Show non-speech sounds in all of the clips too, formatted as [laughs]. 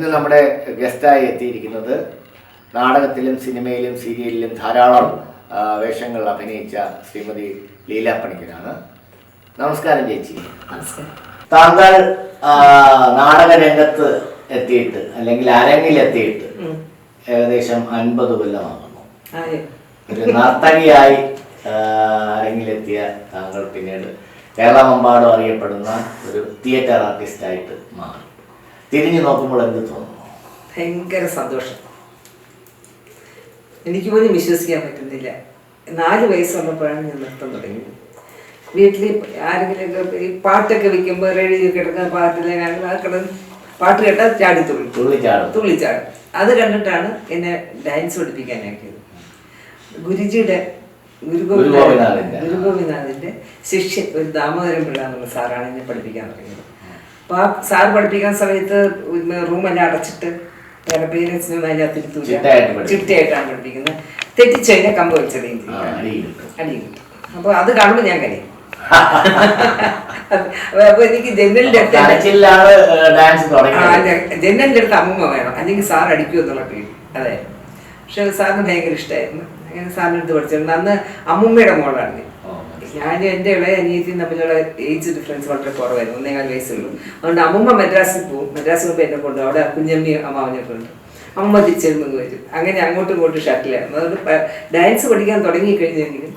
ഇന്ന് നമ്മുടെ ഗസ്റ്റായി എത്തിയിരിക്കുന്നത് നാടകത്തിലും സിനിമയിലും സീരിയലിലും ധാരാളം വേഷങ്ങൾ അഭിനയിച്ച ശ്രീമതി ലീല പണിക്കരാണ്. നമസ്കാരം ചേച്ചി. താങ്കൾ നാടക രംഗത്ത് എത്തിയിട്ട് അല്ലെങ്കിൽ അരങ്ങിലെത്തിയിട്ട് എത്തിയിട്ട് ഏകദേശം അൻപത് കൊല്ലമാകുന്നു. ഒരു നർത്തകിയായി അരങ്ങിലെത്തിയ താങ്കൾ പിന്നീട് കേരളമെമ്പാടും അറിയപ്പെടുന്ന ഒരു തിയേറ്റർ ആർട്ടിസ്റ്റായിട്ട് മാറി തിരിഞ്ഞു നോക്കുമ്പോൾ എന്ത് തോന്നുന്നു ഭയങ്കര സന്തോഷം. എനിക്ക് പോലും വിശ്വസിക്കാൻ പറ്റുന്നില്ല. നാല് വയസ്സുള്ളപ്പോഴാണ് ഞാൻ നൃത്തം തുടങ്ങിയത്. വീട്ടിൽ ആരെങ്കിലുമൊക്കെ ഈ പാട്ടൊക്കെ വെക്കുമ്പോൾ റെഡി കിടക്കുന്ന പാട്ടിലെ ആ കിടന്ന് പാട്ട് കേട്ടാൽ ചാടി തുള്ളി. തുള്ളിച്ചാടും തുള്ളിച്ചാടും അത് കണ്ടിട്ടാണ് എന്നെ ഡാൻസ് പഠിപ്പിക്കാനാക്കിയത്. ഗുരുജിയുടെ ഗുരുഗോപിനാഥിന്റെ. ഗുരുഗോപിനാഥിന്റെ ശിഷ്യൻ ഒരു ദാമോദരൻ പിള്ള എന്നുള്ള സാറാണ് എന്നെ പഠിപ്പിക്കാൻ തുടങ്ങിയത്. അപ്പൊ ആ സാർ പഠിപ്പിക്കുന്ന സമയത്ത് റൂമെല്ലാം അടച്ചിട്ട് പേരൻസിന് പഠിപ്പിക്കും. ചിട്ടയായിട്ടാണ് പഠിപ്പിക്കുന്നത്. തെറ്റിച്ച് കഴിഞ്ഞാൽ കമ്പ് വെച്ചത് അടി കിട്ടും. അടി അപ്പൊ അത് കാണുമ്പോൾ ഞാൻ കരയും. അപ്പൊ എനിക്ക് ജനലിന്റെ ജനലിന്റെ അടുത്ത് അമ്മൂമ്മ വേണം. അല്ലെങ്കിൽ സാർ അടിക്കൂ എന്നുള്ള പേടി. അതെ. പക്ഷെ സാറിന് ഭയങ്കര ഇഷ്ടമായിരുന്നു അങ്ങനെ സാറിന് അടുത്ത് പഠിച്ചിട്ടുണ്ട് അന്ന് അമ്മൂമ്മയുടെ മോളാണ്. ഞാനും എന്റെ ഇളയ അനിയത്തിയും തമ്മിലുള്ള ഏജ് ഡിഫറൻസ് വളരെ കുറവായിരുന്നു ഒന്നേകാൽ വയസ്സുള്ളൂ. അതുകൊണ്ട് അമ്മമ്മ മദ്രാസിൽ പോകും മദ്രാസിൽ പോകുമ്പോൾ എന്നെ കൊണ്ട് അവിടെ കുഞ്ഞമ്മി അമ്മാവനൊക്കെ ഉണ്ട്. അമ്മ തിരിച്ചെന്ന് വരും. അങ്ങനെ അങ്ങോട്ടും ഇങ്ങോട്ടും ഷട്ടിലായിരുന്നു അതുകൊണ്ട് ഡാൻസ് പഠിക്കാൻ തുടങ്ങി കഴിഞ്ഞെങ്കിലും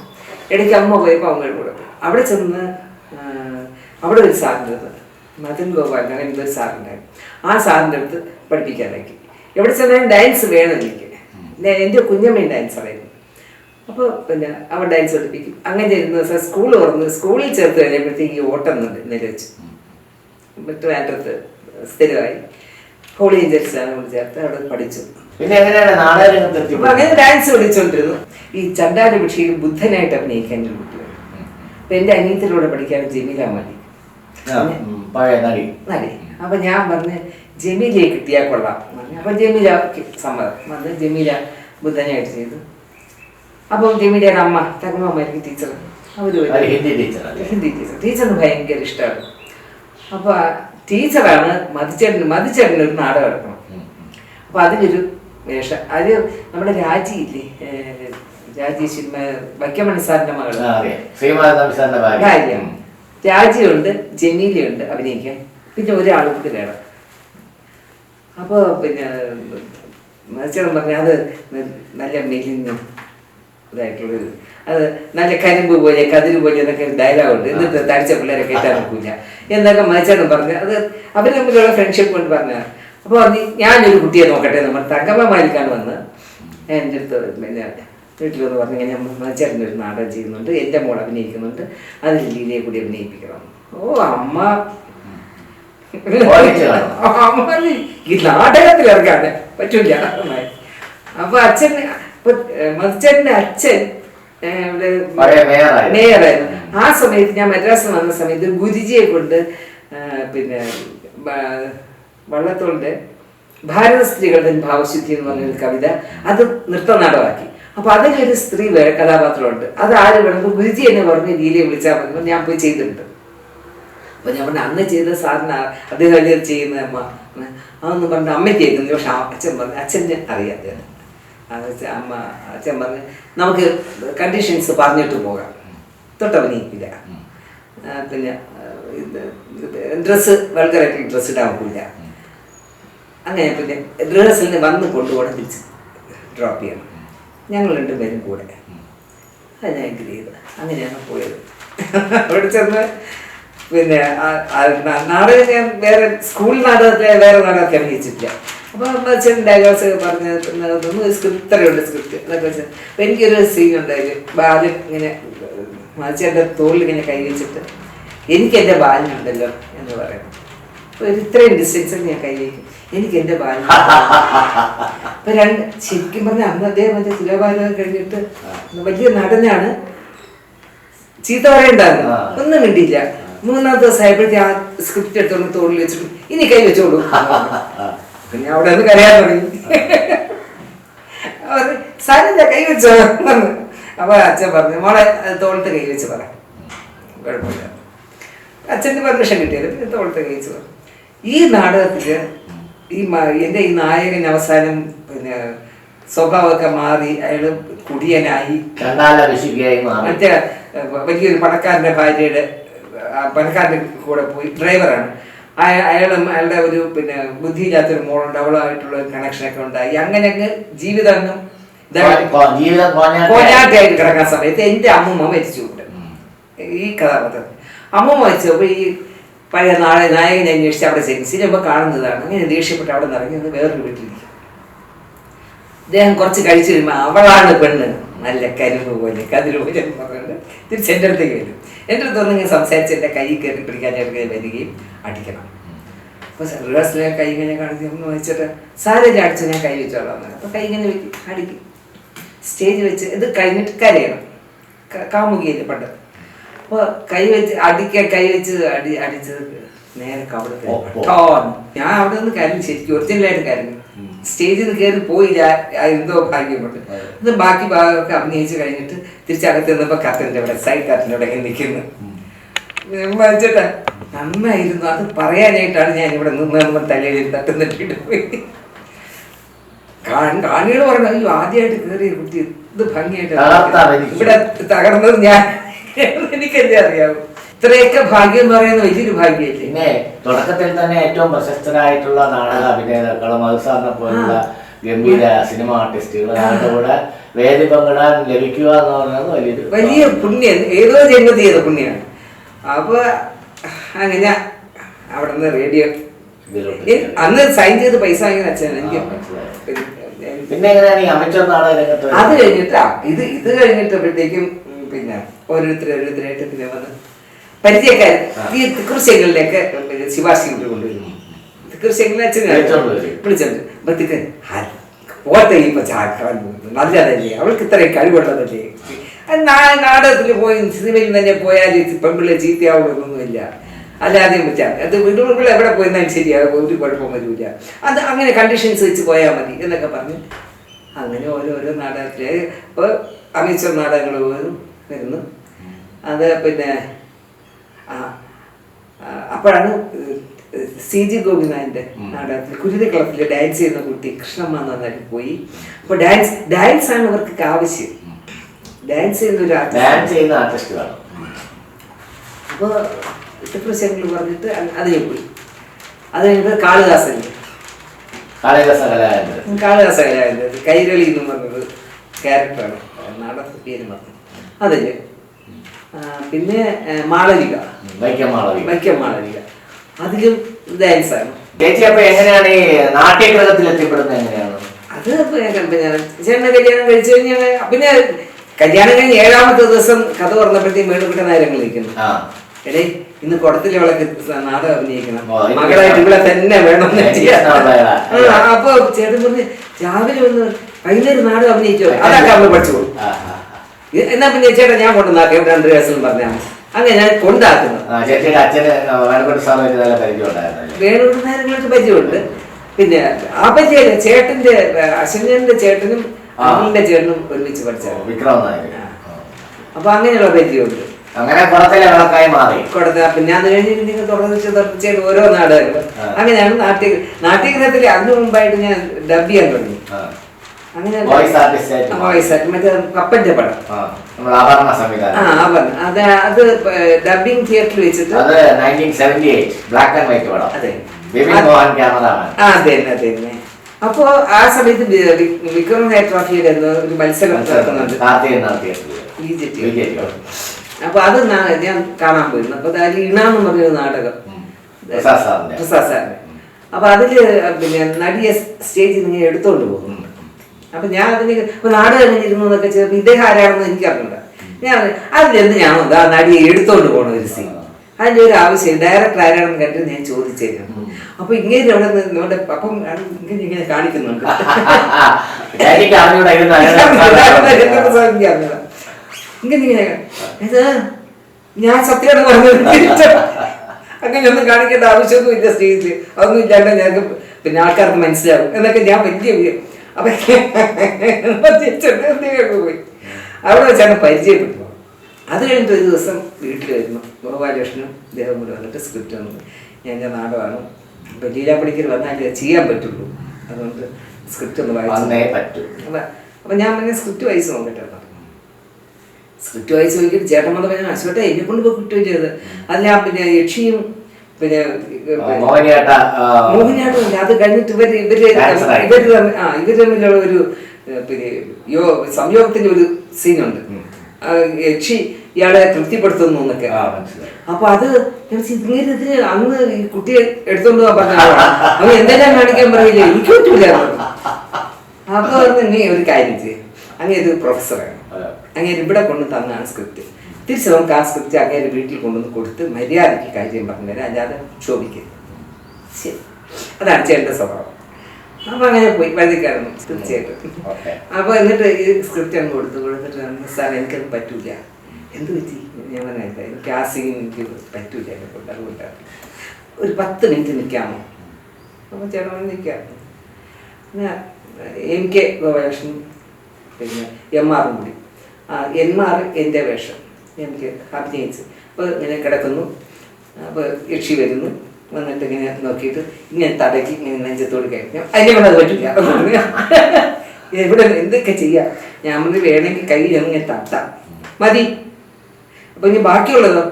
ഇടയ്ക്ക് അമ്മ പോയപ്പോൾ അമ്മയുടെ കൂടെ അവിടെ ചെന്ന് അവിടെ ഒരു സാറിന്റെ മദൻ ഗോപാൽ അങ്ങനെ എന്തൊരു സാറുണ്ടായിരുന്നു ആ സാറിന്റെ അടുത്ത് പഠിപ്പിക്കാനാക്കി എവിടെ ചെന്നാലും ഡാൻസ് വേണം എനിക്ക്. എന്റെ കുഞ്ഞമ്മയും ഡാൻസ് ഡാൻസറായിരുന്നു അപ്പോൾ പിന്നെ അവൻ ഡാൻസ് പഠിപ്പിക്കും. അങ്ങനെ ഇരുന്ന ദിവസം സ്കൂൾ തുറന്ന് സ്കൂളിൽ ചേർത്ത് കഴിഞ്ഞപ്പോഴത്തേക്ക് ഈ ഓട്ടം നില വെച്ച് മറ്റു മാറ്റത്ത് സ്ഥിരമായി. ഹോളി ഏഞ്ചൽസിലാണ് കൊണ്ട് ചേർത്ത് അവിടെ പഠിച്ചു. പിന്നെ എങ്ങനെയാണ് നാടക രംഗത്ത് അപ്പൊ അങ്ങനെ ഡാൻസ് പഠിച്ചുകൊണ്ടിരുന്നു ഈ ചണ്ടാന്റെ പക്ഷിയിൽ ബുദ്ധനായിട്ട് അഭിനയിക്കാൻ ഒരു കുട്ടി. അപ്പൊ എന്റെ അനിയത്തിലൂടെ പഠിക്കാൻ ജമീല മതി. നടി. അപ്പൊ ഞാൻ പറഞ്ഞ് ജമീലയെ കിട്ടിയാൽ കൊള്ളാം. അപ്പൊ ജമീല സമ്മതം വന്ന് ജമീല ബുദ്ധനായിട്ട് ചെയ്തു. അപ്പം ജമീലയുടെ അമ്മ തകമ്മമാർക്ക് ടീച്ചർ അവർ ഹിന്ദി ടീച്ചർ ഹിന്ദി ടീച്ചർ ടീച്ചറിന് ഭയങ്കര ഇഷ്ടമാണ് അപ്പൊ ആ ടീച്ചറാണ് മതിച്ചേട്ടന് മതിച്ചേട്ടന് ഒരു നാടകം എടുക്കണം. അപ്പൊ അതിലൊരു വേഷം. അത് നമ്മുടെ രാജി ഇല്ലേ? ഏഹ് രാജി സിനിമ വൈക്കമണി സാറിന്റെ മകൾ ഭാര്യ. രാജിയുണ്ട് ജമീലയുണ്ട് അഭിനയിക്കാൻ. പിന്നെ കൂടി വേണം. അപ്പോൾ പിന്നെ മത്സ്യം പറഞ്ഞ അത് നല്ല മെലിഞ്ഞ ഇതായിട്ടുള്ളത് അത് നല്ല കരിമ്പ് പോലെ കതിര് പോലെ എന്നൊക്കെ ഒരു ഡയലോഗുണ്ട് എന്നിട്ട് തടിച്ച പിള്ളേരെ കയറ്റാൻ നോക്കില്ല എന്നൊക്കെ മത്സ്യം പറഞ്ഞു അത് അവർ തമ്മിലുള്ള ഫ്രണ്ട്ഷിപ്പ് കൊണ്ട് പറഞ്ഞ അപ്പോൾ പറഞ്ഞു ഞാനൊരു കുട്ടിയെ നോക്കട്ടെ നമ്മൾ തങ്കമ്മ മാലിക്കാണ് വന്ന് എന്റെ അടുത്ത് പിന്നെ വീട്ടിൽ വന്ന് പറഞ്ഞു കഴിഞ്ഞാൽ മത്സ്യത്തിന്റെ ഒരു നാടകം ചെയ്യുന്നുണ്ട്. എന്റെ മോൾ അഭിനയിക്കുന്നുണ്ട്. അതിൽ ലീലയെ കൂടി അഭിനയിപ്പിക്കണം. ഓ അമ്മ. ഈ നാടകത്തിൽ ഇറങ്ങാതെ പറ്റൂല അപ്പൊ അച്ഛൻ മത്സ്യന്റെ അച്ഛൻ മേയറായിരുന്നു. ആ സമയത്ത് ഞാൻ മദ്രാസിൽ വന്ന സമയത്ത് ഗുരുജിയെ കൊണ്ട് പിന്നെ വള്ളത്തോളിന്റെ ഭാരത സ്ത്രീകളുടെ ഭാവശുദ്ധി എന്ന് പറഞ്ഞൊരു കവിത അത് നൃത്തനാടമാക്കി. അപ്പൊ അതിലൊരു സ്ത്രീ വേറെ കഥാപാത്രമുണ്ട്. അത് ആര് വേണമെങ്കിൽ ഗുരുജി എന്നെ പറഞ്ഞ് ലീലയെ വിളിച്ചാൽ മതി. ഞാൻ പോയി ചെയ്തിട്ടുണ്ട്. അപ്പൊ ഞാൻ പറഞ്ഞു അന്ന് ചെയ്ത സാറിന് അദ്ദേഹം ചെയ്യുന്ന അമ്മ അതൊന്നും പറഞ്ഞു അമ്മ ചെയ്യുന്നു പക്ഷെ അച്ഛൻ പറഞ്ഞു അച്ഛന്റെ അറിയാം. വെച്ച് അമ്മ അച്ഛൻ പറഞ്ഞ് നമുക്ക് കണ്ടീഷൻസ് പറഞ്ഞിട്ട് പോകാം. തൊട്ടവനിക്കില്ല പിന്നെ ഡ്രസ്സ് വൾഗറായിട്ട് ഡ്രസ്സ് ഇടാൻ പോകില്ല അങ്ങനെ പിന്നെ റിഹേഴ്സലിന് വന്ന് കൊണ്ടുപോകണം തിരിച്ച് ഡ്രോപ്പ് ചെയ്യണം. ഞങ്ങൾ രണ്ടുപേരും കൂടെ. അത് ഞാൻ എഗ്രി ചെയ്ത് അങ്ങനെയാണ് പോയത്. അവിടെ ചെന്ന് പിന്നെ നാടകം ഞാൻ വേറെ സ്കൂൾ നാടകത്തിലെ വേറെ നാടകമൊക്കെ അഭിനയിച്ചിട്ടില്ല. അപ്പോൾ ഡയലോഗ്സ് ഒക്കെ പറഞ്ഞു അതൊന്നും സ്ക്രിപ്റ്റ് ഇത്രയുണ്ട് സ്ക്രിപ്റ്റ് എന്നൊക്കെ വെച്ചാൽ അപ്പോൾ എനിക്കൊരു സീൻ ഉണ്ടായിരുന്നു ബാലൻ ഇങ്ങനെ മത്സ്യന്റെ തോളിൽ ഇങ്ങനെ കൈ വെച്ചിട്ട് എനിക്ക് എന്റെ ബാലിനുണ്ടല്ലോ എന്ന് പറയുന്നു. അപ്പോൾ ഒരു ഇത്രയും ഡിസ്റ്റൻസിൽ ഞാൻ കൈ വയ്ക്കും എനിക്ക് എന്റെ ബാലൻ അപ്പൊ രണ്ട് ശരിക്കും പറഞ്ഞ അന്ന് അദ്ദേഹം മറ്റേ തുലഭാരം കഴിഞ്ഞിട്ട് വലിയ നടനാണ്. ചീത്ത പറയണ്ടായിരുന്നു. ഒന്നും മിണ്ടിയില്ല. മൂന്നാമത്തെ ദിവസം ആയപ്പോഴത്തെ ആ സ്ക്രിപ്റ്റ് എടുത്തോണ്ട് തോളിൽ വെച്ചിട്ട് ഇനി കൈ വെച്ചോളൂ പിന്നെ അവിടെ നിന്ന് കരയാൻ തുടങ്ങി. അവർ സാരില്ല കൈ വെച്ചോ. അപ്പൊ അച്ഛൻ പറഞ്ഞു മോളെ തോളത്ത് കൈ വെച്ച് പറ. കുഴപ്പമില്ല. അച്ഛന്റെ പെർമിഷൻ കിട്ടിയത് പിന്നെ തോളത്ത് കൈ വെച്ച് പറഞ്ഞു ഈ നാടകത്തിൽ ഈ എന്റെ ഈ നായകൻ അവസാനം പിന്നെ സ്വഭാവമൊക്കെ മാറി അയാൾ കുടിയനായി. മറ്റേ വലിയൊരു പണക്കാരന്റെ ഭാര്യയുടെ പണക്കാരന്റെ പണക്കാരന്റെ കൂടെ പോയി ഡ്രൈവറാണ്. അയാളും അയാളുടെ ഒരു പിന്നെ ബുദ്ധിയില്ലാത്തൊരു മോളുണ്ട്. അവളുമായിട്ടുള്ള ഒരു കണക്ഷനൊക്കെ ഉണ്ടായി. അങ്ങനെ അങ്ങ് ജീവിതം അങ്ങ് കോഞ്ഞാട്ടിയായിട്ട് കിടക്കുന്ന സമയത്ത് എന്റെ അമ്മൂമ്മ മരിച്ചുകൊണ്ട്. ഈ കഥാപാത്രം. അമ്മൂമ്മ മരിച്ചപ്പോൾ ഈ പഴയ നാളെ നായകനെ അന്വേഷിച്ച് അവിടെ ചെന്ന് സിനിമ കാണുന്നതാണ്. അങ്ങനെ ദേഷ്യപ്പെട്ട് അവിടെ നിറഞ്ഞു വേറൊരു വീട്ടിലിരിക്കും അദ്ദേഹം കുറച്ച് കഴിച്ചു കഴിയുമ്പോൾ അവളാണ് പെണ്ണ്. നല്ല കരിമ്പ് പോലെ കതിര് പോലെ എന്ന് പറഞ്ഞുകൊണ്ട് തിരിച്ചെന്റെ അടുത്തേക്ക് വരും. എന്റെ അടുത്ത് വന്നിങ്ങനെ സംസാരിച്ച് എന്റെ കൈ കയറി പിടിക്കാൻ ഇറങ്ങി വരികയും അടിക്കണം. അപ്പോൾ റിവേഴ്സിലെ കൈ ഇങ്ങനെ കാണിച്ച് ഒന്ന് വെച്ചിട്ട് സാരല്ല അടിച്ചു ഞാൻ കൈ വെച്ചോളാം. അപ്പോൾ കൈ ഇങ്ങനെ വെക്കും അടിക്കും. സ്റ്റേജ് വെച്ച് ഇത് കഴിഞ്ഞിട്ട് കരയണം. കാമുകിയല്ലേ പണ്ട്. അപ്പോൾ കൈ വെച്ച് അടിക്കാൻ കൈ വെച്ച് അടി അടിച്ചത് നേരെ. ടോൺ ഞാൻ അവിടെ നിന്ന് കരഞ്ഞു. ശരിക്കും ഒറിജിനലായിട്ട് കരഞ്ഞു. സ്റ്റേജിൽ നിന്ന് കയറി പോയില്ല എന്തോ ഭാഗ്യമുണ്ട് അത്. ബാക്കി ഭാഗമൊക്കെ അഭിനയിച്ച് കഴിഞ്ഞിട്ട് തിരിച്ചകത്ത് നിന്നപ്പോൾ കത്തിന്റെ അവിടെ സൈഡ് കത്തിന്റെ അവിടെ നിൽക്കുന്നു ചേട്ടാ നന്നായിരുന്നു. അത് പറയാനായിട്ടാണ് ഞാൻ ഇവിടെ നിന്ന് തലയിൽ തട്ടുന്നിട്ട് പോയി. കാണികൾ പറഞ്ഞു അയ്യോ ആദ്യമായിട്ട് കയറിയ കുട്ടി ഇത് ഭംഗിയായിട്ട് ഇവിടെ തകർന്നത് ഞാൻ. എനിക്കെന്തേ അറിയാവൂ? ഇത്രയൊക്കെ ഭാഗ്യം എന്ന് പറയുന്നത് വലിയൊരു ഭാഗ്യല്ലേ പിന്നെ തുടക്കത്തിൽ തന്നെ ഏറ്റവും പ്രശസ്തരായിട്ടുള്ള നാടക അഭിനേതാക്കളും അത് സാറിനെ പോലുള്ള ഗംഭീര സിനിമ ആർട്ടിസ്റ്റുകൾ അവരുടെ കൂടെ വേദി പങ്കിടാൻ ലഭിക്കുക എന്ന് പറയുന്നത് വലിയൊരു വലിയ പുണ്യം ഏതോ ജന്മതി ചെയ്ത പുണ്യമാണ് അപ്പൊ അങ്ങനെ അവിടെ നിന്ന് റേഡിയോ അന്ന് സൈൻ ചെയ്ത് പൈസ വാങ്ങിയത് അച്ഛനാണ്. എനിക്ക് പിന്നെ പിന്നെ എങ്ങനെയാണ് ഈ അമിച്ചർ നാടക രംഗത്ത് അത് കഴിഞ്ഞിട്ടാ ഇത് ഇത് കഴിഞ്ഞിട്ടപ്പോഴത്തേക്കും പിന്നെ ഓരോരുത്തർ ഓരോരുത്തരായിട്ട് പിന്നെ വന്ന് പരിചയക്കാർ. ഈ തൃക്കൃശ്യങ്ങളിലേക്ക് ശിവാശി കൊണ്ട് കൊണ്ടുവരും തിക്കുറിശേഖലിനെ അച്ഛനെ വിളിച്ചോണ്ട് വരും. വിളിച്ചോണ്ട് അപ്പൊ തിക്ക് പോട്ടെ ഇപ്പൊ ചാക്കാൻ നല്ലതല്ലേ അവൾക്ക് ഇത്രയും കഴിവുള്ളതല്ലേ? നാടകത്തിൽ പോയി സിനിമയിൽ തന്നെ പോയാൽ പെൺപിള്ളെ ചീത്തയാവുന്നൊന്നുമില്ല അല്ലാതെ അത് വീടുകൾ എവിടെ പോയിരുന്നാലും ശരിയാകും ഒരു കുഴപ്പം വരില്ല അത് അങ്ങനെ കണ്ടീഷൻസ് വെച്ച് പോയാൽ മതി എന്നൊക്കെ പറഞ്ഞ് അങ്ങനെ ഓരോരോ നാടകത്തിലെ. ഇപ്പോൾ അമിച്ചർ നാടകങ്ങൾ വരുന്നു. അത് പിന്നെ അപ്പോഴാണ് സി ജി ഗോപിനാഥിന്റെ നാടകത്തിൽ കുരുതി ക്ലബിൽ ഡാൻസ് ചെയ്യുന്ന കുട്ടി കൃഷ്ണമ്മ എന്ന് പറഞ്ഞാൽ പോയി. അപ്പോൾ ഡാൻസ് ഡാൻസ് ആണ് അവർക്ക് ആവശ്യം. ഡാൻസ് ചെയ്യുന്ന ഒരു ഡാൻസ് ചെയ്യുന്ന ആർട്ടിസ്റ്റുകളാണ് അപ്പോൾ പറഞ്ഞിട്ട് അതിനെ പോയി. അത് കഴിഞ്ഞിട്ട് കാളിദാസൻ. കാളിദാസ കലാകാരൻ കാളിദാസ കൈരളി എന്ന് പറഞ്ഞത് ക്യാരക്ടറാണ് നാടകത്തിന്റെ പേര് പറഞ്ഞു അതിൽ ആ, പിന്നെ മാളവിക. വൈക്കം മാളവി വൈക്കം മാളവിക. അതിലും ഡാൻസ് ചേച്ചി അപ്പൊ എങ്ങനെയാണ് ഈ നാട്യഗ്രഹത്തിൽ എത്തിപ്പെടുന്നത് എങ്ങനെയാണ്? അത് ചേട്ടനെ കല്യാണം കഴിച്ചു കഴിഞ്ഞാൽ പിന്നെ കല്യാണം കഴിഞ്ഞ് ഏഴാമത്തെ ദിവസം കഥ തുറന്നപ്പോഴത്തേക്കും മേളുകിട്ട കിട്ടുന്ന നിൽക്കുന്നു ആ. എടേ ഇന്ന് കുടത്തിലെ വിളക്ക് നാടകം അഭിനയിക്കണം. മകളായിട്ട് ഇവിടെ തന്നെ വേണം അപ്പൊ ചേട്ടൻ പറഞ്ഞ് രാവിലെ ഒന്ന് വൈകുന്നേരം നാടകം അഭിനയിച്ചോ? അതൊക്കെ അവൾ പഠിച്ചു. ഇ- എന്നാ പിന്നെ ചേട്ടാ ഞാൻ കൊണ്ടുവന്നാക്കാം രണ്ട് ദിവസം പറഞ്ഞാൽ മതി. അങ്ങനെ ഞാൻ കൊണ്ടാക്കുന്നു. ആ. ആ, ചേച്ചിയുടെ അച്ഛന് വേണപ്പെട്ട് സാറുമായിട്ട് നല്ല പരിചയം ഉണ്ടായിരുന്നല്ലേ വേണൂർ നേരങ്ങൾക്ക് പരിചയമുണ്ട്. പിന്നെ ആ പരിചയം ചേട്ടന്റെ അശ്വനന്റെ ചേട്ടനും അമ്മന്റെ ചേട്ടനും ഒരുമിച്ച് പഠിച്ചാണ് വിക്രം നായകൻ അപ്പൊ അങ്ങനെയുള്ള പരിചയമുണ്ട്. അങ്ങനെ വിളക്കായി മാറി. കൊടുത്ത പിന്നെ അത് കഴിഞ്ഞ് നിങ്ങൾ തുടർന്ന് തുടർച്ചയായിട്ട് ഓരോ നാടകങ്ങൾ. അങ്ങനെയാണ് നാട്യ നാട്യഗ്രഹത്തിൽ അതിനു മുമ്പായിട്ട് ഞാൻ ഡബ് ചെയ്യാൻ തുടങ്ങി. വോയിസ് ആയിട്ട് മറ്റേ കപ്പന്റെ പടം. ആ, അത് അത് തിയേറ്ററിൽ വെച്ചിട്ട് അത് nineteen seventy eight black and white പടം. അതെ. മോഹൻ ക്യാമറാമാൻ. ആ അതെ തന്നെ അതെ അപ്പോ ആ സമയത്ത് വിക്രം ഹെയർ ട്രോഫിയുടെ ഒരു മത്സരം നടക്കുന്നുണ്ട്. അപ്പൊ അത് ഞാൻ കാണാൻ പോയിരുന്നു. അപ്പൊ അതിൽ ഇണാന്ന് പറഞ്ഞൊരു നാടകം. പ്രസാദ് സാറിന്റെ. അപ്പൊ അതിൽ പിന്നെ നടിയെ സ്റ്റേജിൽ നിന്ന് എടുത്തോണ്ട് പോകും. അപ്പൊ ഞാൻ അതിന് ഇപ്പൊ നാട് കഴിഞ്ഞിരുന്നു എന്നൊക്കെ ചേർന്ന് ഇദ്ദേഹം ആരാണെന്ന് എനിക്ക് അറിഞ്ഞില്ല ഞാൻ അതിലെന്ത് ഞാൻ ആ നടിയെ എടുത്തോണ്ട് പോണ ഒരു സീൻ അതിന്റെ ഒരു ആവശ്യം ഡയറക്ടർ ആരാണെന്ന് കണ്ടിട്ട് ഞാൻ ചോദിച്ചേക്കാം. അപ്പൊ ഇങ്ങനെ അവിടെ നമ്മുടെ അപ്പം ഇങ്ങനെ ഇങ്ങനെ കാണിക്കുന്നുണ്ട്. ഇങ്ങനെ [laughs] ഇത് ഞാൻ സത്യമാണ് പറഞ്ഞത് അങ്ങനെ ഒന്നും കാണിക്കേണ്ട ആവശ്യമൊന്നും ഇല്ല സ്റ്റേജിൽ അതൊന്നും ഇല്ലാണ്ട് ഞങ്ങൾക്ക് പിന്നെ ആൾക്കാർക്ക് മനസ്സിലാവും. എന്നൊക്കെ ഞാൻ വലിയ അപ്പൊ ചേട്ടൻ പോയി. അവിടെ വെച്ചാണ് പരിചയപ്പെട്ടു അത് കഴിഞ്ഞിട്ട് ഒരു ദിവസം വീട്ടിൽ വരുന്നു ഗോപാലകൃഷ്ണനും കൂടെ വന്നിട്ട് സ്ക്രിപ്റ്റ് വന്നു. ഞാൻ ഞാൻ നാടകമാണ്. ഇപ്പൊ ലീലാപ്പടിക്കൽ വന്നാലേ വന്നാൽ ചെയ്യാൻ പറ്റുള്ളൂ. അതുകൊണ്ട് സ്ക്രിപ്റ്റ് ഒന്ന് വായിച്ചു പറ്റൂ. അപ്പൊ അപ്പൊ ഞാൻ പിന്നെ സ്ക്രിപ്റ്റ് വായിച്ച് നോക്കട്ടെ. സ്ക്രിപ്റ്റ് വായിച്ച് നോക്കിയിട്ട് ചേട്ടൻ പറഞ്ഞാൽ പറഞ്ഞു അശ്വട്ടെ എന്നെ കൊണ്ട് പോയി കിട്ടുകയും ചെയ്തത് അതിലാ പിന്നെ യക്ഷിയും പിന്നെ മോഹിനിയാട്ടം അത് കഴിഞ്ഞിട്ട് ഇവർ ഇവർ. ഇവർ തമ്മിൽ ആ ഇവർ തമ്മിലുള്ള ഒരു പിന്നെ യോ സംയോഗത്തിന്റെ ഒരു സീനുണ്ട്. യക്ഷി ഇയാളെ തൃപ്തിപ്പെടുത്തുന്നു എന്നൊക്കെ. അപ്പൊ അത് ഞാൻ വിചാരിച്ചു, ഇങ്ങനെ ഇതിന് അന്ന് ഈ കുട്ടിയെ എടുത്തോണ്ട് പോകാൻ പറഞ്ഞ ആളാണ്. അവൻ എന്തെല്ലാം കാണിക്കാൻ പറയില്ല. എനിക്ക് പറ്റൂല. അപ്പൊ നീ ഒരു കാര്യം ചെയ്യും. അങ്ങനെ ഇത് പ്രൊഫസറാണ് അങ്ങനെ ഇവിടെ കൊണ്ട് തന്നാണ് സ്ക്രിപ്റ്റ് തിരിച്ച് നമുക്ക് ആ സ്ക്രിപ്റ്റ് അങ്ങേരെ വീട്ടിൽ കൊണ്ടുവന്ന് കൊടുത്ത് മര്യാദയ്ക്ക് കാര്യം പറഞ്ഞുതരാം അല്ലാതെ ക്ഷോഭിക്കരുത്. ശരി. അതാണ് ചേട്ടന്റെ സ്വഭാവം. അപ്പൊ അങ്ങനെ പോയി. വഴുതിക്കായിരുന്നു തീർച്ചയായിട്ടും. അപ്പോൾ അപ്പൊ എന്നിട്ട് ഈ സ്ക്രിപ്റ്റ് അങ്ങ് കൊടുത്തു കൊടുത്തിട്ട് സാർ എനിക്കത് പറ്റൂല. എന്ത് പറ്റി? ഞാൻ പറഞ്ഞില്ല എനിക്ക് ആ സീൻ എനിക്ക് പറ്റൂല എന്നെ കൊണ്ട്. അതുകൊണ്ട്. ഒരു പത്ത് മിനിറ്റ് നിൽക്കാമോ? അപ്പോൾ ചേട്ടൻ നിൽക്കാം. പിന്നെ എം കെ വേഷം പിന്നെ എം ആറും കൂടി. ആ എം ആർ എന്റെ വേഷം. എനിക്ക് അഭിനയിച്ച് അപ്പോൾ ഇങ്ങനെ കിടക്കുന്നു. അപ്പോൾ യക്ഷി വരുന്നു. വന്നിട്ട് ഇങ്ങനെ നോക്കിയിട്ട് ഇങ്ങനെ തടക്കി ഇങ്ങനെ നെഞ്ചത്തോട് കഴിഞ്ഞു അതിന്റെ കൊണ്ട് അത് പറ്റില്ല. [laughs] എവിടെ എന്തൊക്കെ ചെയ്യാം? ഞാൻ വന്ന് വേണമെങ്കിൽ കൈ ഇങ്ങനെ തട്ടാം. മതി. അപ്പോൾ ഇനി ബാക്കിയുള്ളതോ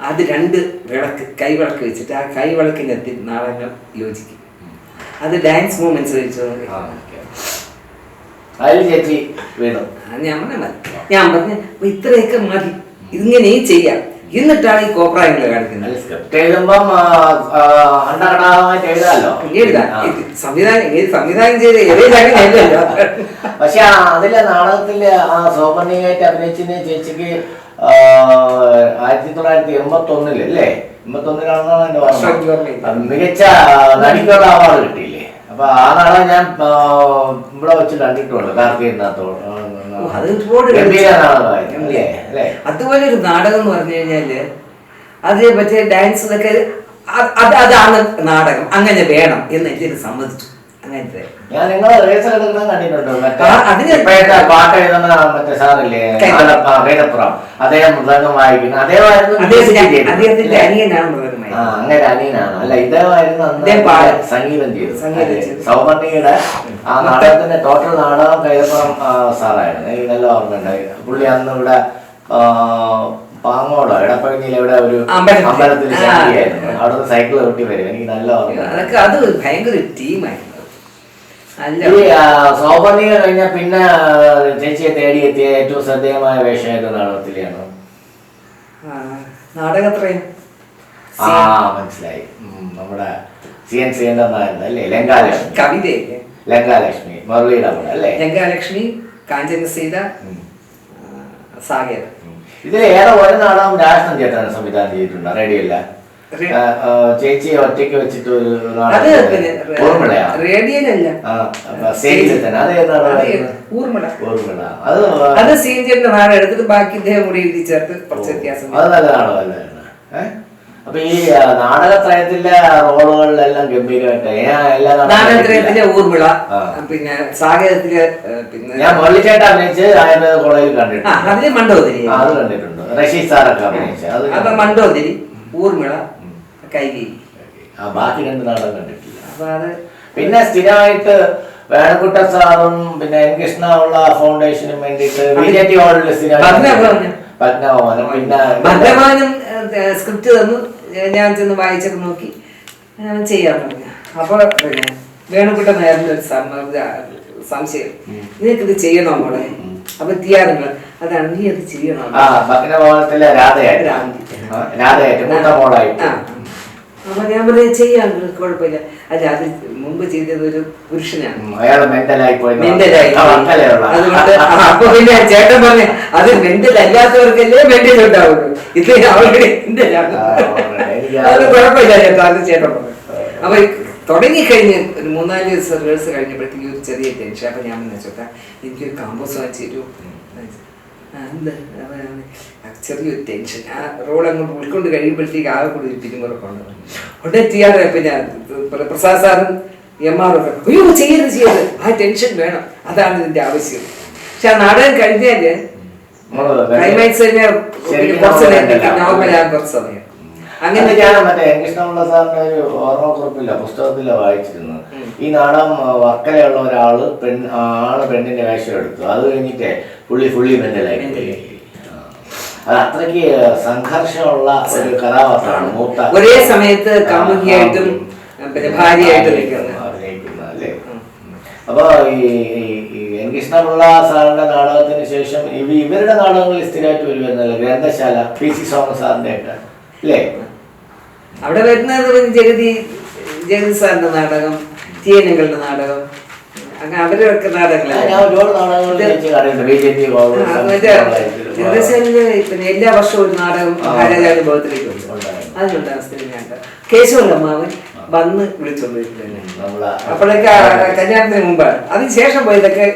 അത് രണ്ട് വിളക്ക് കൈവിളക്ക് വെച്ചിട്ട് ആ കൈ വിളക്കിനെത്തി നാളങ്ങൾ യോജിക്കും. അത് ഡാൻസ് മൂവ്മെന്റ്സ് വെച്ച് ആ, ഓക്കെ. അതിൽ ചേച്ചി വീണു. ഞാൻ പറഞ്ഞ ഞാൻ പറഞ്ഞു "അപ്പൊ ഇത്രയൊക്കെ മതി. ഇതിങ്ങനെ ചെയ്യാം. എന്നിട്ടാണ് ഈ കോപ്രായങ്ങൾ കാണിക്കുന്നത്. സംവിധാനം സംവിധാനം ചെയ്ത് പക്ഷെ അതിലെ നാടകത്തിൽ ആ സോമനിയായിട്ട് അഭിനയിച്ചതിന് ചേച്ചിക്ക് ആയിരത്തി തൊള്ളായിരത്തി എൺപത്തി ഒന്നിൽ അല്ലേ എൺപത്തി ഒന്നിലാണെന്നാണ് മികച്ച നടിക്കുള്ള അവാർഡ് കിട്ടിയില്ലേ? അപ്പൊ ആ നാടകം ഞാൻ ഇവിടെ വെച്ച് കണ്ടിട്ടുണ്ട് കാർത്തികനാഥോട് അതുപോലെ ഒരു നാടകം എന്ന് പറഞ്ഞു കഴിഞ്ഞാൽ അത് മറ്റേ ഡാൻസ് ഇതൊക്കെ അത് അതാണ് നാടകം. അങ്ങനെ വേണം എന്ന് എനിക്ക് സമ്മതിച്ചു. അങ്ങനത്തെ. ഞാൻ നിങ്ങളെ റേസർ എടുക്കണം കണ്ടിട്ടുണ്ട്? മറ്റേ ആ, അതിന് ഇപ്പോഴത്തെ പാട്ട് എഴുതുന്ന മറ്റേ സാറില്ലേ? കൈതപ്പുറം. ആലപ്പ- കൈതപ്പുറം അദ്ദേഹം മൃദംഗം വായിക്കുന്നു. അദ്ദേഹമായിരുന്നു music അദ്ദേഹത്തിന്റെ ചെയ്തത്. അനിയനാണ് മൃഗമായി ആ അങ്ങനെ അനിയനാണ്. അല്ല ഇദ്ദേഹമായിരുന്നു അന്ന് ഇദ്ദേഹം പാടും. സംഗീതം ചെയ്തു സംഗീതം ചെയ്തു. സൗവർണിയുടെ ആ നാടകത്തിന്റെ ടോട്ടൽ നാടകം കൈതപ്പുറം ആ, സാറായിരുന്നു. എനിക്ക് നല്ല ഓർമ്മയുണ്ടായി പുള്ളി അന്ന് ഇവിടെ ആ, പാങ്ങോടോ എടപ്പഴഞ്ഞിയിൽ ഇവിടെ ഒരു അമ്പലത്തിൽ. അമ്പലത്തിൽ ആ. ശാന്തിയായിരുന്നു അവിടുന്ന് സൈക്കിൾ വരും. എനിക്ക് നല്ല ഓർമ്മ അതൊക്കെ അത് ഭയങ്കര ടീമായിരുന്നു ഈ ആ, സൗപർണിക കഴിഞ്ഞ പിന്നെ ചേച്ചിയെ തേടിയെത്തിയ ഏറ്റവും ശ്രദ്ധേയമായ വേഷം ഏത് നാടകത്തിലെയാണ്? ആ, മനസ്സിലായി. നമ്മുടെ സി എൻ സി എന്റെ അല്ലേ? ലങ്കാലക്ഷ്മി. കവിതയില്ലേ? ലങ്കാലക്ഷ്മി മുരളിയുടെ കൂടെ അല്ലേ? ലങ്കാലക്ഷ്മി കാഞ്ചനസീത ഉം. ഇതിൽ ഏറെ ഒരു നാടകം രാഷ്ട്രം ചേട്ടൻ സംവിധാനം ചെയ്തിട്ടുണ്ട്? റേഡിയോ ഇല്ല ആ, ഒറ്റയ്ക്ക് വെച്ചിട്ട് ഒരു റേഡിയോയിലല്ല അത് ചെയ്യുന്ന നാടകം എടുത്തിട്ട് ബാക്കി ഇദ്ദേഹം കൂടി എഴുതി ചേർത്ത് കുറച്ച് വ്യത്യാസം അത് നല്ല അപ്പൊ ഈ നാടകത്രയത്തിലെ റോളുകളിലെല്ലാം ഗംഭീരമായിട്ട്. നാടകത്തിലെ ഊർമിള പിന്നെ സാഹിത്യത്തിലെ പിന്നെ ഞാൻ മുരളിച്ചേട്ടൻ അഭിനയിച്ച് ആയുർവേദ കോളേജിൽ കണ്ടിട്ടുണ്ട്. അതിൽ മണ്ടോതിരി. അത് കണ്ടിട്ടുണ്ട്. റഷീദ് സാറൊക്കെ അഭിനയിച്ചു. അപ്പൊ ഞാൻ- ഊർമിള കൈകി. ആ ബാക്കി രണ്ട് നാടകം കണ്ടിട്ടില്ല. അപ്പൊ അത് പിന്നെ സ്ഥിരമായിട്ട് വേണക്കുട്ട സാറും പിന്നെ എൻ കൃഷ്ണ ഉള്ള ഫൗണ്ടേഷനും വേണ്ടിയിട്ട് ബി ജെ ടി ഹാളിൽ പത്മഭവനം. പത്മഭവനം പിന്നെ ഭദ്രമാനം സ്ക്രിപ്റ്റ് തന്നു. ഞാൻ ചെന്ന് വായിച്ചൊക്കെ നോക്കി. ചെയ്യാൻ പറഞ്ഞു അപ്പൊ പിന്നെ നേരത്തെ നേരിന്റെ ഒരു സംശയം. നിനക്കിത് ചെയ്യണോ മോളെ? അപ്പൊ തിയാറുകൾ അതാണ് നീ അത് ചെയ്യണോ? രാധയായിട്ട്. രാധയായിട്ട് മൂത്ത മോളായിട്ട്. അപ്പൊ ഞാൻ ചെയ്യാൻ കുഴപ്പമില്ല. അല്ല അത് മുമ്പ് ചെയ്തത് ഒരു പുരുഷനാണ്. അതുകൊണ്ട് അപ്പൊ പിന്നെ ചേട്ടൻ പറഞ്ഞു അത് മെന്റൽ അല്ലാത്തവർക്കല്ലേ മെന്റൽ ഉണ്ടാവുള്ളൂ ഇത് അവരുടെ മെന്റലാണ്. അത് കുഴപ്പമില്ല ചേട്ടാ അത് ചേട്ടൻ പറഞ്ഞു. അപ്പൊ തുടങ്ങിക്കഴിഞ്ഞ് ഒരു മൂന്നാൽ ദിവസം റിഹേഴ്സ് കഴിഞ്ഞപ്പോഴത്തേക്ക് ഒരു ചെറിയ ടെൻഷൻ അപ്പൊ ഞാൻ പറഞ്ഞു ചേട്ടാ എനിക്കൊരു കാമ്പോസ് വാങ്ങിച്ചു ആ, എന്താ? അപ്പൊ ഞാൻ പറഞ്ഞു, "ആ, ചെറിയൊരു ടെൻഷൻ ആ റോൾ അങ്ങോട്ട് ഉൾക്കൊണ്ട് കഴിയുമ്പോഴത്തേക്ക് ആകെ കൂടി ഒരു പിരിമുറക്കമാണ് ഉടനെ ചെയ്യാറ് പിന്നെ പ്ര- പ്രസാദ് സാറും എം ആർ ഒക്കെ. അയ്യോ ചെയ്യരുത് ചെയ്യരുത്. ആ ടെൻഷൻ വേണം. അതാണ് ഇതിന്റെ ആവശ്യം. പക്ഷെ ആ നാടകം കഴിഞ്ഞാൽ ക്ലൈമാക്സ് തന്നെ കുറച്ച്. നോർമൽ ആകാൻ കുറച്ച് സമയം. അങ്ങനെ ഞാൻ മറ്റേ എൻ സാറിന്റെ ഒരു ഓർമ്മക്കുറിപ്പില്ല പുസ്തകത്തില വായിച്ചിരുന്നു ഈ നാടകം വർക്കലുള്ള വർക്കലയുള്ള ഒരാൾ പെൺ ആണ് പെണ്ണിന്റെ വേഷം എടുത്തു. അത് കഴിഞ്ഞിട്ട് പുള്ളി പുള്ളി മെന്റലായി. അത് അത്രയ്ക്ക് സംഘർഷമുള്ള ഒരു കഥാപാത്രമാണ് മൂത്ത ഒരേ സമയത്ത് കാമുകിയായിട്ടും ഭാര്യയായിട്ടും നിൽക്കുന്നത് അഭിനയിക്കുന്ന അപ്പൊ ഈ എൻ കൃഷ്ണപിള്ള സാറിന്റെ നാടകത്തിന് ശേഷം ഇവ ഇവരുടെ നാടകങ്ങളിൽ സ്ഥിരമായിട്ട് വരുമായിരുന്നല്ലോ ഗ്രന്ഥശാല പി. സി. സോമൻ സാറിന്റെ ആയിട്ട്. അല്ലേ? അവിടെ വരുന്നത് ജഗതി ജഗതി സാറിന്റെ നാടകം തീയനങ്ങളുടെ നാടകം. അവരൊക്കെ നാടകങ്ങളാണ് പിന്നെ എല്ലാ വർഷവും ഒരു നാടകം സ്ഥിരം ഞാൻ വന്ന്. വിളിച്ചോണ്ട് അപ്പോഴൊക്കെ കല്യാണത്തിന് മുമ്പാണ്. അതിന് ശേഷം പോയതൊക്കെ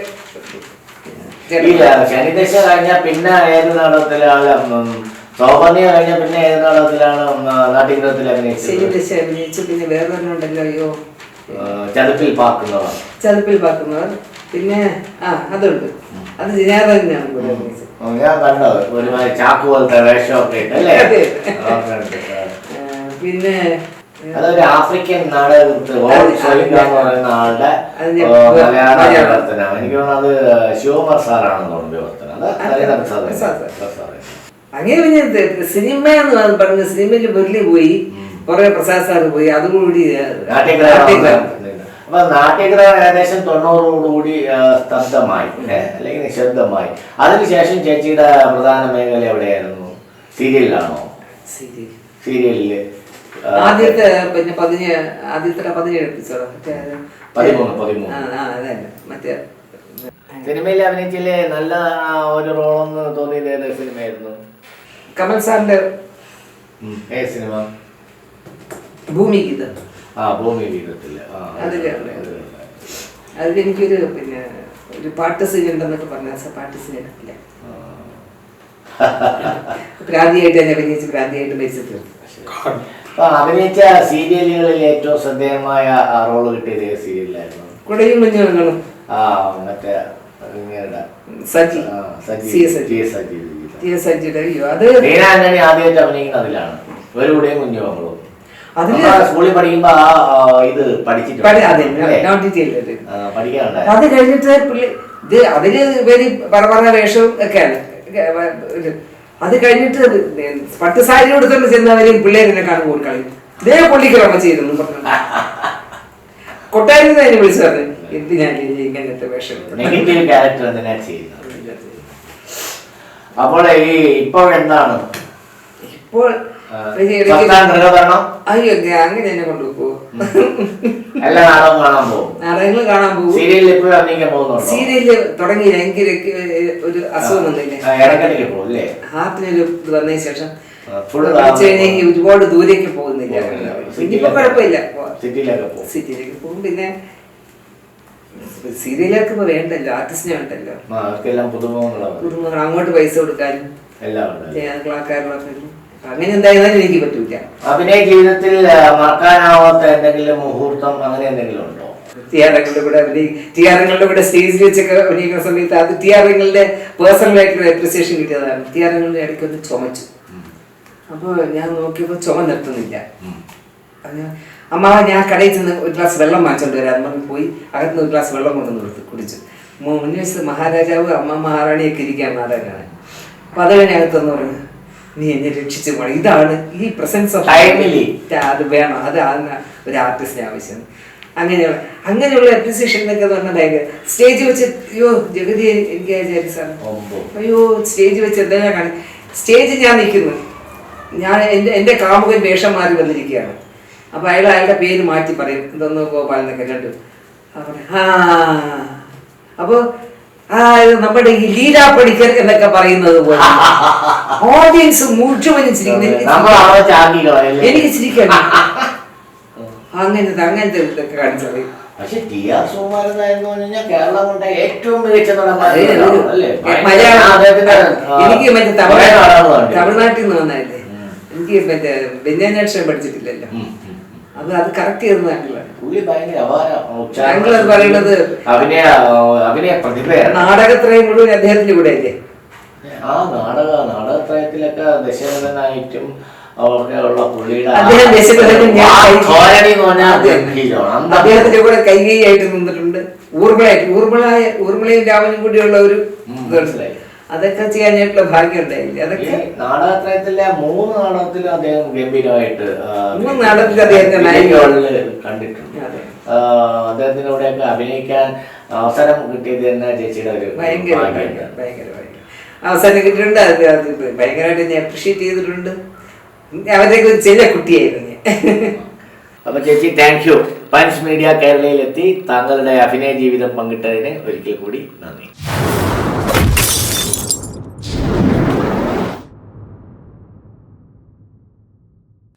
ശനിദശ കഴിഞ്ഞ പിന്നെ ഏത് നാടകത്തിലാണ് ഉം, സൗപർണിയ കഴിഞ്ഞ പിന്നെ ഏത് നാടകത്തിലാണ് ഉം, നാട്യഗ്രഹത്തിൽ അഭിനയിച്ചത്? ശനിദശ അഭിനയിച്ചു പിന്നെ വേറൊരെണ്ണം ഉണ്ടല്ലോ അയ്യോ. ചതുപ്പിൽ പാക്കുന്നവർ ചതുപ്പിൽ പാക്കുന്നവർ പിന്നെ ആ അതുണ്ട്. അത് തന്നെയാണ് ഞാൻ കണ്ടത്. ഒരുമാതിരി ചാക്ക് പോലത്തെ വേഷമൊക്കെ ഇട്ട് അല്ലേ? പിന്നെ അതൊരു ആഫ്രിക്കൻ നാടകത്തിൽ പറയുന്ന ആളുടെ മലയാള. എനിക്ക് തോന്നുന്നത് ശിവകുമാർ സാറാണെന്ന് തോന്നുന്നു വിവർത്തനം. അങ്ങനെ പിന്നെ സിനിമ എന്ന് പറഞ്ഞ സിനിമയിൽ വെറുതെ പോയി. കുറെ പ്രസാദ് സാർ പോയി അതുകൂടി കൂടി. അപ്പൊ നാട്യഗ്രഹം ഏകദേശം തൊണ്ണൂറോടുകൂടി സ്തബ്ധമായി അല്ലെങ്കിൽ നിശബ്ദമായി. അതിനുശേഷം ചേച്ചിയുടെ പ്രധാന മേഖല എവിടെയായിരുന്നു? സീരിയലിലാണോ. സീരിയലിൽ ആദ്യത്തെ പിന്നെ പതിനേഴ് ആദ്യത്തെ പതിനേഴ് എപ്പിസോഡ്. അത് പതിമൂന്ന്, പതിമൂന്ന്. മറ്റേ സിനിമയിൽ അഭിനയിച്ചില്ലേ? നല്ല ഒരു റോളെന്ന് തോന്നിയത് ഏത് സിനിമയായിരുന്നു? കമൽ സാറിന്റെ ഏത് സിനിമ? ഭൂമി ഇത് ആ. അതിലെനിക്കൊരു പിന്നെ ഒരു പാട്ട് സീൻ ഉണ്ടെന്നൊക്കെ പറഞ്ഞ പാട്ട് സീൻ എടുക്കില്ല പ്രാന്തിയായിട്ട് തന്നെ അഭിനയിച്ച് പ്രാന്തിയായിട്ട് മരിച്ചു തീർന്നു. അഭിനയിച്ച സീരിയലുകളിൽ ഏറ്റവും ശ്രദ്ധേയമായ റോൾ കിട്ടിയത് സീരിയലായിരുന്നു കുടയും കുഞ്ഞുങ്ങളും ആ മറ്റേ സജി. സജി. സജി. സജി. സജിയുടെ അയ്യോ അത് ആദ്യമായിട്ട് അഭിനയിക്കുന്ന അതിലാണ് ഒരു കൂടെയും നമ്മൾ സ്കൂളിൽ പഠിക്കുമ്പോ ആ ആ, ഇത് പഠിച്ചിട്ടുണ്ട്. അതെ കഴിഞ്ഞിട്ട് പുള്ളി ഇത് അതിൽ ഇവർ പറ വേഷവും ഒക്കെയാണ്. അത് കഴിഞ്ഞിട്ട് പട്ട് സാരി കൊടുത്തോണ്ട് ചെന്നവരെയും പിള്ളേരെന്നെ കാണുമ്പോൾ കളി ഇതേ പുള്ളിക്കിറമ്മ ചെയ്തെന്ന് പറഞ്ഞു. കൊട്ടാരത്തിൽ എന്നെ വിളിച്ചു പറഞ്ഞു. എന്തിനാ ഞാൻ ഇങ്ങനത്തെ വേഷം നെഗറ്റീവ് ക്യാരക്ടർ എന്തിനാ ചെയ്യുന്നത്. അപ്പോൾ ഈ ഇപ്പോൾ എന്താണ്? ഇപ്പോൾ അയ്യോ അങ്ങനെ എന്നെ കൊണ്ടുപോകും എല്ലാ നാടകം കാണാൻ പോകും. നാടകങ്ങൾ കാണാൻ പോകും. സീരിയലിൽ അഭിനയിക്കാൻ എനിക്ക് ഒരു അസുഖം വന്നില്ലേ? ഹാർട്ടിനൊരു ഇത് വന്നതിന് ശേഷം ഒരുപാട് ദൂരേക്ക് പോകുന്നില്ല. പോകുന്നില്ല. ഇനിയിപ്പോ കുഴപ്പമില്ല. സിറ്റിയിലൊക്കെ പോകും. സിറ്റിയിലേക്ക് പോകും. പിന്നെ സീരിയലൊക്കെ ഇപ്പൊ വേണ്ടല്ലോ? ആർട്ടിസ്റ്റിനെ വേണ്ടല്ലോ? പുതുമുഖങ്ങൾ. അങ്ങോട്ട് പൈസ കൊടുക്കാനും ആൾക്കാരുള്ളൊക്കെ അങ്ങനെ എന്തായാലും എനിക്ക് പറ്റൂല. അഭിനയ ജീവിതത്തിൽ മറക്കാനാവാത്ത എന്തെങ്കിലും മുഹൂർത്തം അങ്ങനെ എന്തെങ്കിലും ഉണ്ടോ? ടിയാറങ്ങളുടെ കൂടെ അഭിനയി ടിയാറങ്ങളുടെ കൂടെ സ്റ്റേജിൽ വെച്ചൊക്കെ അഭിനയിക്കുന്ന സമയത്ത് അത് ടിയാറങ്ങളുടെ പേഴ്സണൽ ആയിട്ടുള്ള അപ്രിസിയേഷൻ കിട്ടിയതാണ്. ടിയാറങ്ങളുടെ ഇടയ്ക്ക് ഒന്ന് ചുമച്ചു. അപ്പോൾ ഞാൻ നോക്കിയപ്പോൾ ചുമ നിർത്തുന്നില്ല. അമ്മ ഞാൻ കടയിൽ ചെന്ന് ഒരു ഗ്ലാസ് വെള്ളം വാങ്ങിച്ചോണ്ട് വരാം. പറഞ്ഞു പോയി അകത്ത് ഒരു ഗ്ലാസ് വെള്ളം കൊണ്ടുവന്ന് കൊടുത്തു കുടിച്ചു. മുന്നേ മഹാരാജാവ് അമ്മ മഹാറാണിയൊക്കെ ഇരിക്കാൻ നാടകമാണ് അപ്പൊ അത് കഴിഞ്ഞ് അകത്തെന്ന് പറഞ്ഞു നീ എന്നെ രക്ഷിച്ചു പോണം. ഇതാണ് ഈ പ്രസൻസ് ഓഫ് ഫാമിലി അത് വേണം. അത് ഒരു ആർട്ടിസ്റ്റിന് ആവശ്യം. അങ്ങനെയുള്ള അങ്ങനെയുള്ള അപ്രിസിയേഷൻ എന്നൊക്കെ പറഞ്ഞാൽ ഭയങ്കര. സ്റ്റേജ് വെച്ച് അയ്യോ ജഗതി എനിക്ക് വിചാരിച്ചു സാർ. അയ്യോ സ്റ്റേജ് വെച്ച് എന്തെല്ലാം ഞാൻ കാണി സ്റ്റേജിൽ ഞാൻ നിൽക്കുന്നു. ഞാൻ എന്റെ എന്റെ കാമുകൻ വേഷം മാറി വന്നിരിക്കുകയാണ്. അപ്പോൾ അയാൾ അയാളുടെ പേര് മാറ്റി പറയും. ഇതൊന്ന് ഗോപാൽ എന്നൊക്കെ കണ്ടു. അപ്പോൾ ആ അപ്പൊ ആ. ഇത് നമ്മുടെ ഈ ലീല പണിക്കർ എന്നൊക്കെ പറയുന്നത് പോലെ. ഓഡിയൻസ് കളയല്ലേ എനിക്ക് ചിരിക്കണം അങ്ങനത്തെ അങ്ങനത്തെ ഇതൊക്കെ കാണിച്ചത് പക്ഷെ ടി ആർ സുകുമാരൻ നായർ എന്ന് പറഞ്ഞു കേരളം കൊണ്ട ഏറ്റവും മികച്ച നടൻ അല്ലേ? മലയാളം ഞാൻ അദ്ദേഹത്തിന്റെ, ആ, എനിക്ക് മറ്റേ തമിഴ്നാട്ടിൽ നിന്ന് വന്നതല്ലേ? എനിക്ക് മറ്റേ ബെന്യാനാക്ഷരം പഠിച്ചിട്ടില്ലല്ലോ. അത് അത് കറക്റ്റ് ചെയ്യുന്ന നാട്ടിലാണ് പുള്ളി ഭയങ്കര. താങ്കൾ അത് പറയണത് അഭിനയ നാടകത്രയം മുഴുവൻ അദ്ദേഹത്തിന്റെ കൂടെ അല്ലേ ആ നാടക നാടകത്രയത്തിലൊക്കെ ദശരഥനായിട്ടും ഉള്ള പുള്ളിയുടെ എന്ന് അദ്ദേഹത്തിന്റെ കൂടെ കൈകൈയായിട്ട് നിന്നിട്ടുണ്ട്. ഊർമിളായിട്ട് ഊർമിളായ ഊർമിളയും രാമനും കൂടിയുള്ള ഒരു മനസ്സിലായി. അതൊക്കെ ചെയ്യാനായിട്ടുള്ള ഭാഗ്യം ഉണ്ടായില്ല? അതൊക്കെ നാടകത്രയത്തിലെ മൂന്ന് നാടകത്തിൽ അദ്ദേഹം ഗംഭീരമായിട്ട് മൂന്ന് നാടകത്തിൽ അദ്ദേഹം കണ്ടിട്ടുണ്ട്. അദ്ദേഹത്തിന്റെ കൂടെയൊക്കെ അഭിനയിക്കാൻ അവസരം കിട്ടിയത് തന്നെ ചേച്ചിയുടെ ഒരു ഭയങ്കര ഭയങ്കര കിട്ടിയിട്ടുണ്ട് അത് അത് ഭയങ്കരമായിട്ട് ഞാൻ അപ്രീഷിയേറ്റ് ചെയ്തിട്ടുണ്ട്. അവരെയൊക്കെ ചെറിയ കുട്ടിയായിരുന്നു. ഞാൻ അപ്പൊ ചേച്ചി താങ്ക് യു പഞ്ച് മീഡിയ കേരളയിലെത്തി. താങ്കളുടെ അഭിനയ ജീവിതം പങ്കിട്ടതിന് ഒരിക്കൽ കൂടി നന്ദി.